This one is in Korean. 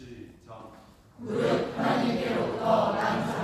시작. 무릇 하나님께로부터 난